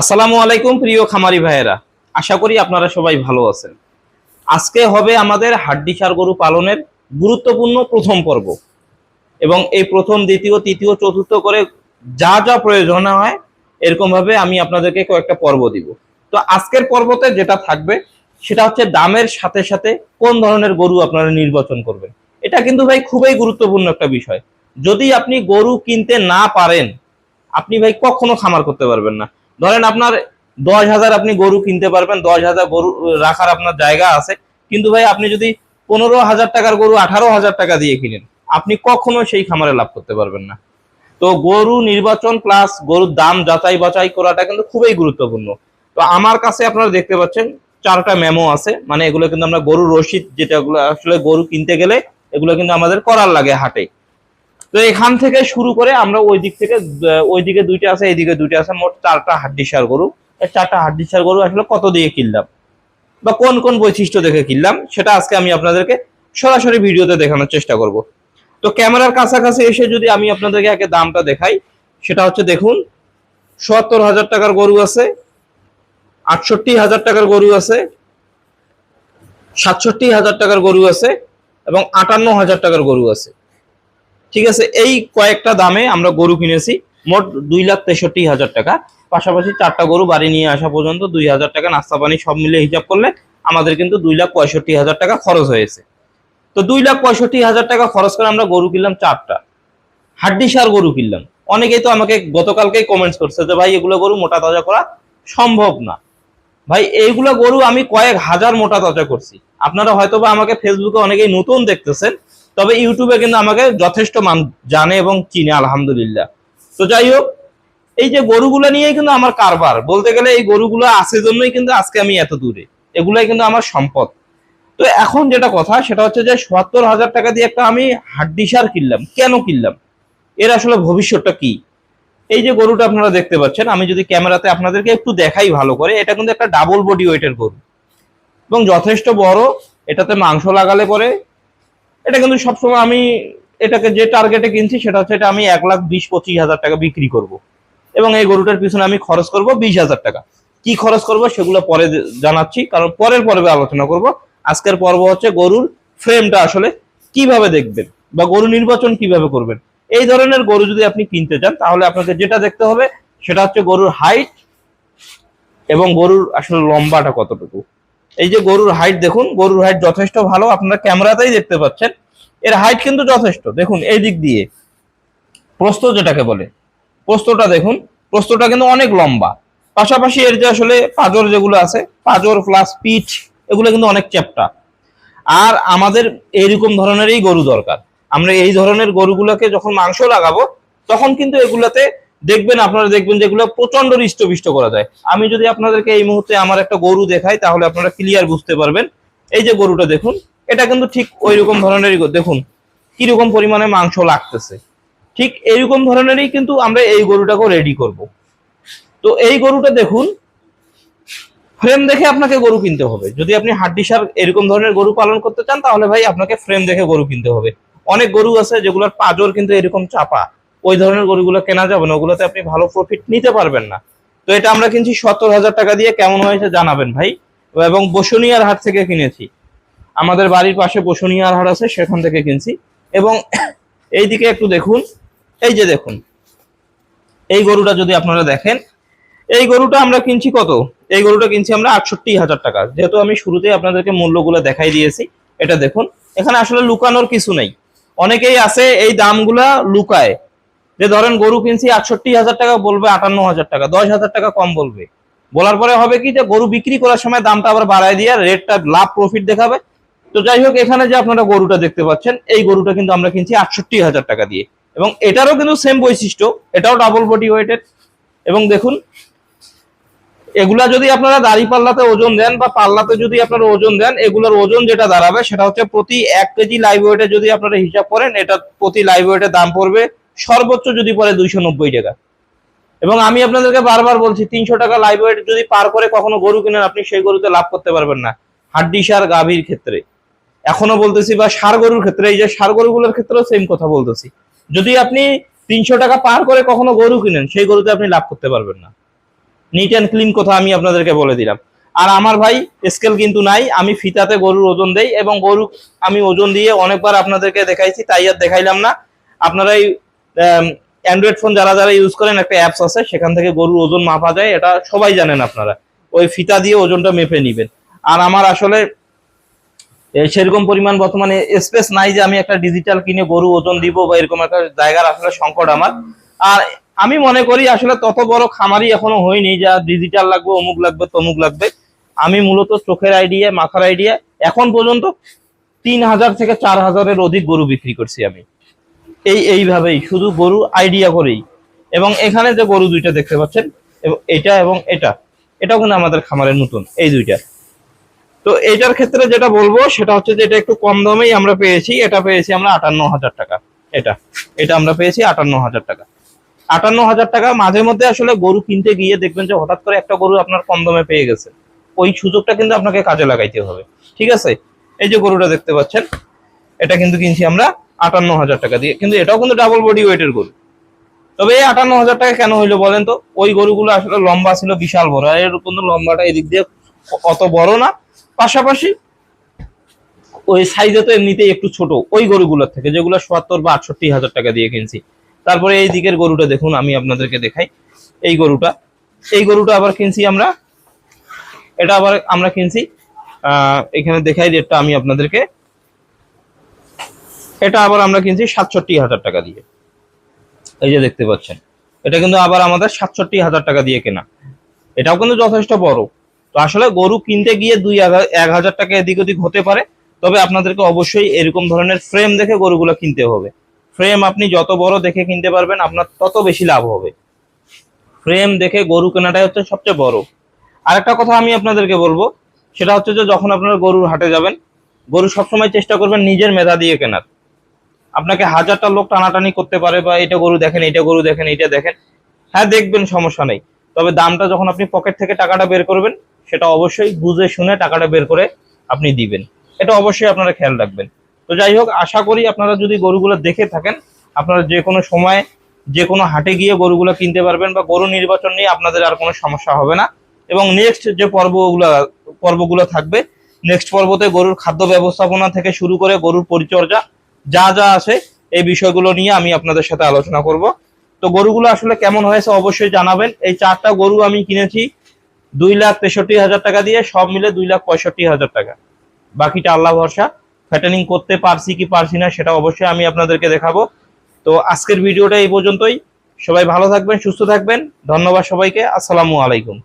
আসসালামু আলাইকুম প্রিয় খামারি ভাইয়েরা। আশা করি আপনারা সবাই ভালো আছেন। আজকে হবে আমাদের হাড্ডিসার গরু পালনের গুরুত্বপূর্ণ প্রথম পর্ব। এবং এই প্রথম, দ্বিতীয়, তৃতীয়, চতুর্থ করে যা যা প্রয়োজন হয় এরকম ভাবে আমি আপনাদেরকে কয়েকটা পর্ব দিব। তো আজকের পর্বতে যেটা থাকবে, সেটা হচ্ছে দামের সাথে সাথে কোন ধরনের গরু আপনারা নির্বাচন করবেন। এটা কিন্তু ভাই খুবই গুরুত্বপূর্ণ একটা বিষয়। যদি আপনি গরু কিনতে না পারেন, আপনি ভাই কখনো খামার করতে পারবেন না। ধরেন আপনার দশ হাজার আপনি গরু কিনতে পারবেন, দশ হাজার গরু রাখার আপনার জায়গা আছে। কিন্তু ভাই, আপনি যদি পনেরো হাজার টাকার গরু আঠারো হাজার টাকা দিয়ে কিনেন, আপনি কখনো সেই খামারে লাভ করতে পারবেন না। তো গরু নির্বাচন প্লাস গরুর দাম যাচাই বাছাই করাটা কিন্তু খুবই গুরুত্বপূর্ণ। তো আমার কাছে আপনারা দেখতে পাচ্ছেন, চারটা মেমো আছে। মানে এগুলো কিন্তু আমরা গরুর রসিদ, যেটা আসলে গরু কিনতে গেলে, এগুলো কিন্তু আমাদের করার লাগে হাটে। তো এখান থেকে শুরু করে আমরা ওই দিক থেকে ওই দিকে দুইটা আছে, এইদিকে দুইটা আছে, মোট চারটা হাড্ডিসার গরু। এই চারটা হাড্ডিসার গরু আসলে কত দিয়ে কিনলাম? বা কোন কোন বৈশিষ্ট্য দেখে কিনলাম? সেটা আজকে আমি আপনাদেরকে সরাসরি ভিডিওতে দেখানোর চেষ্টা করব। তো ক্যামেরার কাছাকাছি এসে যদি আমি আপনাদেরকে আগে দামটা দেখাই, সেটা হচ্ছে দেখুন, সত্তর হাজার টাকার গরু আছে, আটষট্টি হাজার টাকার গরু আছে, সাতষট্টি হাজার টাকার গরু আছে, এবং আটান্ন হাজার টাকার গরু আছে। ঠিক আছে, এই কয়েকটা দামে আমরা গরু কিনেছি, মোট দুই লাখ তেষট্টি হাজার টাকা। পাশাপাশি চারটা গরু বাড়ি নিয়ে আসা পর্যন্ত দুই হাজার টাকা নাস্তা পানি সব মিলে হিসাব করলে আমাদের কিন্তু দুই লাখ পঁয়ষট্টি হাজার টাকা খরচ হয়েছে। তো দুই লাখ পঁয়ষট্টি হাজার টাকা খরচ করে আমরা গরু কিনলাম চারটা। হাড্ডি সার গরু কিনলাম। অনেকেই তো আমাকে গতকালকেই কমেন্টস করছে যে, ভাই, এগুলো গরু মোটা তাজা করা সম্ভব না। ভাই, এইগুলো গরু আমি কয়েক হাজার মোটা তাজা করছি। আপনারা হয়তো বা আমাকে ফেসবুকে অনেকেই নতুন দেখতেছেন তবে ইউটিউবে কিন্তু আমাকে যথেষ্ট মান জানে এবং চিনে, আলহামদুলিল্লাহ। তো যাই হোক এই যে গরুগুলো নিয়েই কিন্তু আমার কারবার। বলতে গেলে এই গরুগুলো আছে জন্যই কিন্তু আজকে আমি এত দূরে। এগুলাই কিন্তু আমার সম্পদ। তো এখন যেটা কথা, সেটা হচ্ছে যে সত্তর হাজার টাকা দিয়ে একটা আমি হাড্ডি সার কিনলাম। কেন কিনলাম? এর আসলে ভবিষ্যৎটা কি? এই যে গরুটা আপনারা দেখতে পাচ্ছেন, আমি যদি ক্যামেরাতে আপনাদেরকে একটু দেখাই ভালো করে, এটা কিন্তু একটা ডাবল বডি ওয়েটের গরু। এবং যথেষ্ট বড়, এটাতে মাংস লাগালে পরে এটা কিন্তু সবসময় আমি এটাকে যে টার্গেটে কিনছি সেটা হচ্ছে এটা আমি এক লাখ বিশ, পঁচিশ হাজার টাকা বিক্রি করব। এবং এই গরুটার পিছনে আমি খরচ করব বিশ হাজার টাকা। কি খরচ করব সেগুলো পরে জানাচ্ছি, কারণ পরের পর্বে আলোচনা করব। আজকের পর্ব হচ্ছে গরুর ফ্রেমটা আসলে কীভাবে দেখবেন বা গরু নির্বাচন কীভাবে করবেন। এই ধরনের গরু যদি আপনি কিনতে চান, তাহলে আপনাকে যেটা দেখতে হবে সেটা হচ্ছে গরুর হাইট এবং গরুর আসলে লম্বাটা কতটুকু। এই যে গরুর হাইট দেখুন, গরুর হাইট যথেষ্ট ভালো, আপনারা ক্যামেরাতেই দেখতে পাচ্ছেন। এর হাইট কিন্তু যথেষ্ট। দেখুন, এই দিক দিয়ে। প্রস্ত যেটাকে বলে প্রস্তটা দেখুন প্রস্তটা কিন্তু অনেক লম্বা। পাশাপাশি এর যে আসলে পাজর যেগুলো আছে, পাজর প্লাস পিঠ, এগুলো কিন্তু অনেক চ্যাপটা। আর আমাদের এইরকম ধরনেরই গরু দরকার। আমরা এই ধরনের গরুগুলোকে যখন মাংস লাগাবো, তখন কিন্তু এগুলাতে দেখবেন, আপনারা দেখবেন যেগুলো প্রচণ্ড হৃষ্টপিষ্ট করা যায়। আমি যদি আপনাদেরকে এই মুহূর্তে আমার একটা গরু দেখাই, তাহলে আপনারা ক্লিয়ার বুঝতে পারবেন। এই যে গরুটা দেখুন, এটা কিন্তু ঠিক ওই রকম ধরনেরই। দেখুন, কীরকম পরিমাণে মাংস লাগতেছে। ঠিক এইরকম ধরনেরই কিন্তু আমরা এই গরুটাকেও রেডি করব। তো এই গরুটা দেখুন ফ্রেম দেখে আপনাকে গরু কিনতে হবে। যদি আপনি হাড্ডি সার এরকম ধরনের গরু পালন করতে চান, তাহলে ভাই আপনাকে ফ্রেম দেখে গরু কিনতে হবে। অনেক গরু আছে যেগুলোর পাজর কিন্তু এরকম চাপা। ওই ধরনের গরুগুলো কেনা যাবে না, ওগুলোতে আপনি ভালো প্রফিট নিতে পারবেন না। তো এটা আমরা কিনছি সত্তর হাজার টাকা দিয়ে, কেমন হয়েছে জানাবেন ভাই। এবং বসুনিয়ার হাট থেকে কিনেছি। আমাদের বাড়ির পাশে বসুনিয়ার হাট আছে, সেখান থেকে কিনছি। এবং এইদিকে একটু দেখুন, এই যে দেখুন, এই গরুটা যদি আপনারা দেখেন, এই গরুটা আমরা কিনছি কত? এই গরুটা কিনছি আমরা আটষট্টি হাজার টাকা। যেহেতু আমি শুরুতেই আপনাদেরকে মূল্যগুলো দেখাই দিয়েছি, এটা দেখুন। এখানে আসলে লুকানোর কিছু নেই। অনেকেই আছে, এই দামগুলা লুকায়। যে ধরেন গরু কিনছি আটষট্টি হাজার টাকা বলবে, আটান্ন হাজার টাকা, দশ হাজার টাকা কম বলবে। বলার পরে হবে কি যে গরু বিক্রি করার সময় দামটা আবার বাড়ায় দিয়ে রেটটা লাভ প্রফিট দেখাবে। তো যাই হোক, এখানে যে আপনারা গরুটা দেখতে পাচ্ছেন, এই গরুটা কিন্তু আমরা কিনছি আটষট্টি হাজার টাকা দিয়ে। এবং এটারও কিন্তু সেম বৈশিষ্ট্য, এটাও ডাবল বডি ওয়েটেড এবং দেখুন, এগুলা যদি আপনারা দাড়ি পাল্লাতে ওজন দেন বা পাল্লাতে যদি আপনারা ওজন দেন, এগুলোর ওজন যেটা দাঁড়াবে সেটা হচ্ছে প্রতি এক কেজি লাইভ ওয়েটে যদি আপনারা হিসাব করেন, এটা প্রতি লাইভ ওয়েটের দাম পড়বে সর্বোচ্চ যদি পরে দুইশো নব্বই টাকা। এবং আমি আপনাদেরকে বারবার বলছি, তিনশো টাকা লাইভ ওয়েট যদি পার করে কখনো গরু কিনেন, আপনি সেই গরুতে লাভ করতে পারবেন না। হাড্ডি, সার, গাভীর ক্ষেত্রে। এখনও বলতেছি বা সার গরুর ক্ষেত্রে, এই যে সার গরুগুলোর ক্ষেত্রেও সেম কথা বলতেছি। যদি আপনি তিনশো টাকা পার করে কখনো গরু কিনেন, সেই গরুতে আপনি লাভ করতে পারবেন না। নিট অ্যান্ড ক্লিন কথা আমি আপনাদেরকে বলে দিলাম। আর আমার ভাই স্কেল কিন্তু নাই, আমি ফিতাতে গরুর ওজন দেই এবং গরু আমি ওজন দিয়ে অনেকবার আপনাদেরকে দেখাইছি, তাই আর দেখাইলাম না। আপনারা এই অ্যান্ড্রয়েড ফোন যারা যারা ইউজ করেন, একটা অ্যাপস আছে, সেখান থেকে গরুর ওজন মাপা যায়, এটা সবাই জানেন আপনারা। ওই ফিতা দিয়ে ওজনটা মেপে নিবেন। আর আমার আসলে সেরকম পরিমাণ বর্তমানে স্পেস নাই যে আমি একটা ডিজিটাল কিনে গরু ওজন দিব বা এরকম একটা জায়গার আসলে সংকট আমার। আর আমি মনে করি, আসলে তত বড় খামারি এখনও হয়নি যা ডিজিটাল লাগবে, অমুক লাগবে, তমুক লাগবে। আমি মূলত চোখের আইডিয়া মাথার আইডিয়া এখন পর্যন্ত তিন হাজার থেকে চার হাজারের অধিক গরু বিক্রি করছি আমি। এই এইভাবেই, শুধু গরু আইডিয়া করেই। এবং এখানে যে গরু দুইটা দেখতে পাচ্ছেন, এবং এটা এবং এটা, এটাও কিন্তু আমাদের খামারের নতুন, এই দুইটা। তো এটার ক্ষেত্রে যেটা বলব, সেটা হচ্ছে যে এটা একটু কম দামেই আমরা পেয়েছি, এটা পেয়েছি আমরা আটান্ন হাজার টাকা, এটা। এটা আমরা পেয়েছি আটান্ন হাজার টাকা। আটান্ন হাজার টাকা মাঝে মধ্যে আসলে গরু কিনতে গিয়ে দেখবেন যে হঠাৎ করে একটা গরু আপনার কম দামে পেয়ে গেছে। ওই সুযোগটা কিন্তু আপনাকে কাজে লাগাইতে হবে, ঠিক আছে? এই যে গরুটা দেখতে পাচ্ছেন, এটা কিন্তু কিনছি আমরা আটান্ন হাজার টাকা দিয়ে। কিন্তু এটাও কিন্তু ডাবল বডি ওয়েটের গরু। তবে এই আটান্ন হাজার টাকা কেন হইল বলেন তো? ওই গরুগুলো আসলে লম্বা ছিল, বিশাল বড়। আর এর কিন্তু লম্বাটা এদিক দিয়ে অত বড় না। পাশাপাশি ওই সাইজে তো এমনিতেই একটু ছোট। ওই গরুগুলোর থেকে, যেগুলো সত্তর বা আটষট্টি হাজার টাকা দিয়ে কিনছি। তারপরে এই দিকের গরুটা দেখুন, আমি আপনাদেরকে দেখাই। এই গরুটা এই গরুটা আবার কিনছি আমরা। এটা আবার আমরা কিনছি। এখানে দেখাই রেটটা আমি আপনাদেরকে। এটা আবার আমরা কিনছি সাতষট্টি হাজার টাকা দিয়ে। এই যে দেখতে পাচ্ছেন, এটা কিন্তু আবার আমাদের সাতষট্টি হাজার টাকা দিয়ে কেনা। এটাও কিন্তু যথেষ্ট বড়। তো আসলে গরু কিনতে গিয়ে দুই এক হাজার টাকা এদিক ওদিক হতে পারে, তবে আপনাদেরকে অবশ্যই এরকম ধরনের ফ্রেম দেখে গরুগুলো কিনতে হবে। ফ্রেম আপনি যত বড় দেখে কিনতে পারবেন, আপনার তত বেশি লাভ হবে। ফ্রেম দেখে গরু কেনাটাই হচ্ছে সবচেয়ে বড়। আরেকটা কথা আমি আপনাদেরকে বলব, সেটা হচ্ছে যে যখন আপনারা গরুর হাটে যাবেন, গরু সবসময় চেষ্টা করবেন নিজের মেধা দিয়ে কেনার। আপনাকে হাজারটা লোক টানাটানি করতে পারে বা এটা গরু দেখেন, এটা গরু দেখেন, এটা দেখেন। হ্যাঁ দেখবেন, সমস্যা নেই। তবে দামটা যখন আপনি পকেট থেকে টাকাটা বের করবেন, সেটা অবশ্যই বুঝে শুনে টাকাটা বের করে আপনি দিবেন। এটা অবশ্যই আপনারা খেয়াল রাখবেন। তো যাই হোক, আশা করি আপনারা যদি গরুগুলো দেখে থাকেন, আপনারা যে কোনো সময়, যে কোনো হাটে গিয়ে গরুগুলো কিনতে পারবেন বা গরু নির্বাচন নিয়ে আপনাদের আর কোনো সমস্যা হবে না। এবং নেক্সট যে পর্বগুলো পর্বগুলো থাকবে নেক্সট পর্বতে গরুর খাদ্য ব্যবস্থাপনা থেকে শুরু করে গরুর পরিচর্যা যা যা আছে এই বিষয়গুলো নিয়ে আমি আপনাদের সাথে আলোচনা করব। তো গরুগুলো আসলে কেমন হয়েছে অবশ্যই জানাবেন। এই চারটা গরু আমি কিনেছি দুই লাখ তেষট্টি হাজার টাকা দিয়ে, সব মিলে দুই লাখ পঁয়ষট্টি হাজার টাকা। বাকিটা আল্লাহ ভরসা। ফ্যাটেনিং করতে পারছি কি পারছি না সেটা অবশ্যই আমি আপনাদেরকে দেখাবো। তো আজকের ভিডিওটা এই পর্যন্তই। সবাই ভালো থাকবেন, সুস্থ থাকবেন। ধন্যবাদ সবাইকে। আসসালামু আলাইকুম।